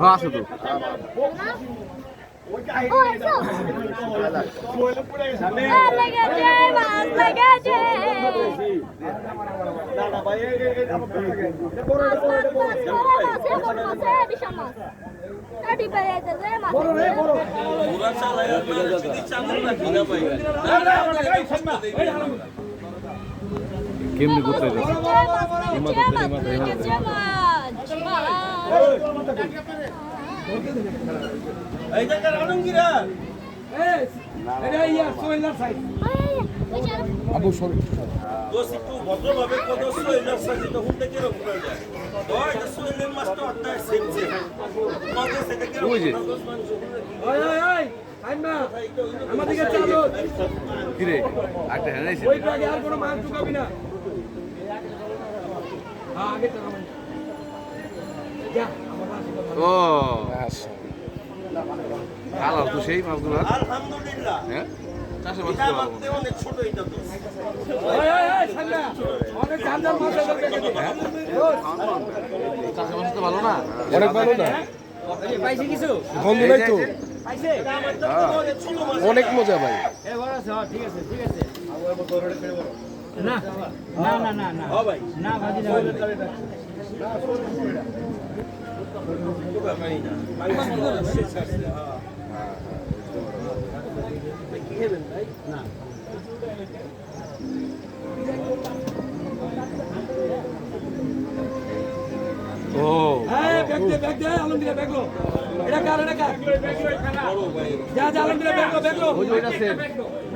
হ্যাঁ আছে তো। কেমনি করতে যাচ্ছে? আবু সরি। দোষ একটু ভদ্রভাবে কত সোয়েলার সাজিত হুন্ডে কীরকম হয়ে যায়? হয় এটা সোয়েলের মাছটা অর্থাৎ সেম সেম কত সেটা কীরকম ওই যে। আমাদেরকে চালু কিরে একটা এসে ওই ব্যাগে আর কোনো মাছ ঢুকাবি না। হ্যাঁ আগে তো যা। ও। কালো তো সেই মাছগুলো। আলহামদুলিল্লাহ। হ্যাঁ? চাষে মাছ অনেক ছোট এটা তো। ঝাল মাছ আছে চাষে মাছ তো ভালো না। অনেক ভালো না? পাইছে কিছু গন্ধ নাই তো পাইছে অনেক ছোট মাছ। অনেক মজা ভাই। না না না না না। হ্যাঁ ভাই। না ভাজি না ও। এই ব্যাগ দে ব্যাগ দে আলমগীর ব্যাগ লো। এটা কার এটা কার? যা যা আলমগীর ব্যাগ লো ব্যাগ লো। ওই যে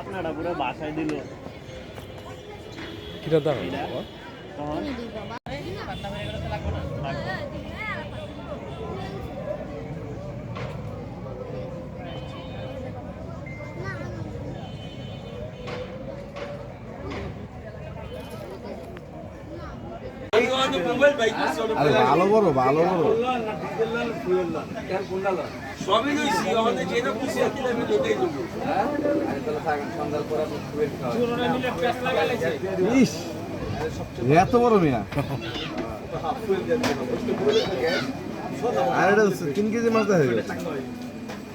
আপনারা পুরো বাসায় দিল কিটা দাম মোবাইল ভালো বড় ভালো বড় সবই লইছি আমাদের যেটা খুশি আছে আমি ওটাই দেবো। এত বড় মিয়া। আর এটা তিন কেজি মাছ দেখা গেছে।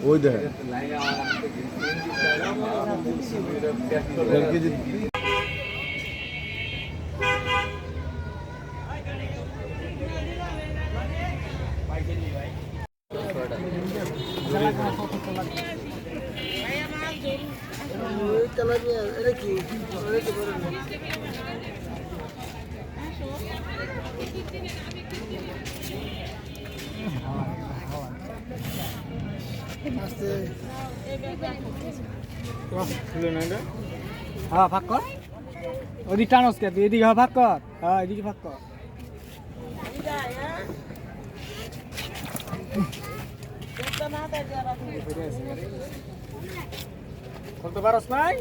ওই দেখেন। হ্যাঁ ভাগ কর। ওদিক টানস কে এদিকে হ্যাঁ ভাগ কর। হ্যাঁ এদিকে ভাগ কর। করতে পারস নাই?